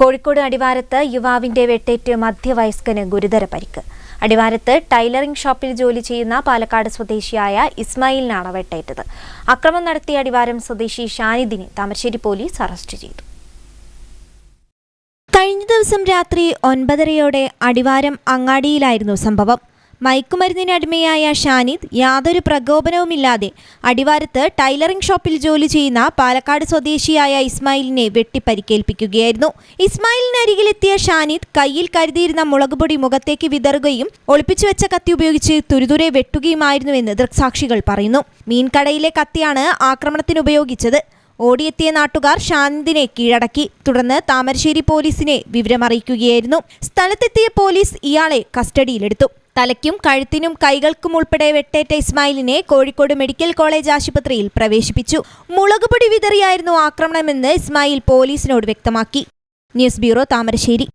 കോഴിക്കോട് അടിവാരത്ത് യുവാവിന്റെ വെട്ടേറ്റ് മധ്യവയസ്കന് ഗുരുതര പരിക്ക്. അടിവാരത്ത് ടൈലറിംഗ് ഷോപ്പിൽ ജോലി ചെയ്യുന്ന പാലക്കാട് സ്വദേശിയായ ഇസ്മായിലിനാണ് വെട്ടേറ്റത്. അക്രമം നടത്തിയ അടിവാരം സ്വദേശി ഷാനിദിനെ താമരശ്ശേരി പോലീസ് അറസ്റ്റ് ചെയ്തു. കഴിഞ്ഞ ദിവസം രാത്രി ഒൻപതരയോടെ അടിവാരം അങ്ങാടിയിലായിരുന്നു സംഭവം. മയക്കുമരുന്നിന് അടിമയായ ഷാനിദ് യാതൊരു പ്രകോപനവുമില്ലാതെ അടിവാരത്ത് ടൈലറിംഗ് ഷോപ്പിൽ ജോലി ചെയ്യുന്ന പാലക്കാട് സ്വദേശിയായ ഇസ്മായിലിനെ വെട്ടിപ്പരിക്കേൽപ്പിക്കുകയായിരുന്നു. ഇസ്മായിലിന് അരികിലെത്തിയ ഷാനിദ് കയ്യിൽ കരുതിയിരുന്ന മുളകുപൊടി മുഖത്തേക്ക് വിതറുകയും ഒളിപ്പിച്ചു വെച്ച കത്തി ഉപയോഗിച്ച് തുരുതുരെ വെട്ടുകയുമായിരുന്നുവെന്ന് ദൃക്സാക്ഷികൾ പറയുന്നു. മീൻകടയിലെ കത്തിയാണ് ആക്രമണത്തിന് ഉപയോഗിച്ചത് ഓടിയെത്തിയ നാട്ടുകാർ ശാന്തിനെ കീഴടക്കി. തുടർന്ന് താമരശ്ശേരി പോലീസിനെ വിവരമറിയിക്കുകയായിരുന്നു. സ്ഥലത്തെത്തിയ പോലീസ് ഇയാളെ കസ്റ്റഡിയിലെടുത്തു. തലയ്ക്കും കഴുത്തിനും കൈകൾക്കും ഉൾപ്പെടെ വെട്ടേറ്റ ഇസ്മായിലിനെ കോഴിക്കോട് മെഡിക്കൽ കോളേജ് ആശുപത്രിയിൽ പ്രവേശിപ്പിച്ചു. മുളകുപൊടി വിതറിയായിരുന്നു ആക്രമണമെന്ന് ഇസ്മായിൽ പോലീസിനോട് വ്യക്തമാക്കി. News bureau Thamarassery.